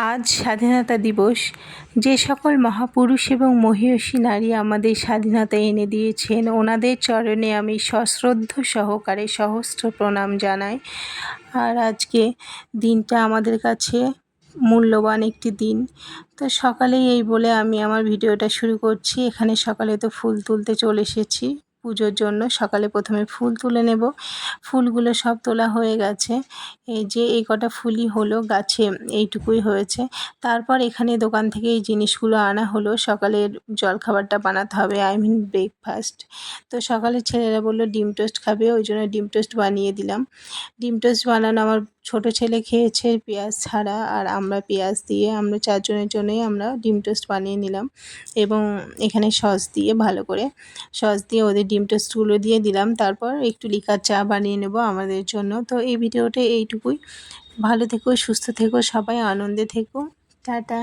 আজ স্বাধীনতা দিবস। যে সকল মহাপুরুষ এবং মহীয়সী নারী আমাদের স্বাধীনতা এনে দিয়েছেন, ওনাদের চরণে আমি সশ্রদ্ধ সহকারে সহস্র প্রণাম জানাই। আর আজকে দিনটা আমাদের কাছে মূল্যবান একটি দিন। তো সকালেই এই বলে আমি আমার ভিডিওটা শুরু করছি। এখানে সকালে তো ফুল তুলতে চলে এসেছি। পুজোর জন্য সকালে প্রথমে ফুল তুলে নেব। ফুলগুলো সব তোলা হয়ে গেছে। এই যে এই কটা ফুলই হলো গাছে, এইটুকুই হয়েছে। তারপর এখানে দোকান থেকে এই জিনিসগুলো আনা হলো। সকালের জলখাবারটা বানাতে হবে, আই মিন ব্রেকফাস্ট। তো সকালে ছেলেরা বলল, ডিম টোস্ট খাবে। ওই জন্য ডিম টোস্ট বানিয়ে দিলাম। ডিম টোস্ট বানানো আমার ছোট ছেলে খেয়েছে পেঁয়াজ ছাড়া আর আমরা পেঁয়াজ দিয়ে, আমরা চারজনের জন্যই আমরা ডিম টোস্ট বানিয়ে নিলাম। এবং এখানে সস দিয়ে ভালো করে, সস দিয়ে ওদের ডিম টোস্টগুলো দিয়ে দিলাম। তারপর একটু লিকার চা বানিয়ে নেব আমাদের জন্য। তো এই ভিডিওটা এইটুকুই। ভালো থেকো, সুস্থ থেকো, সবাই আনন্দে থেকো। টাটা।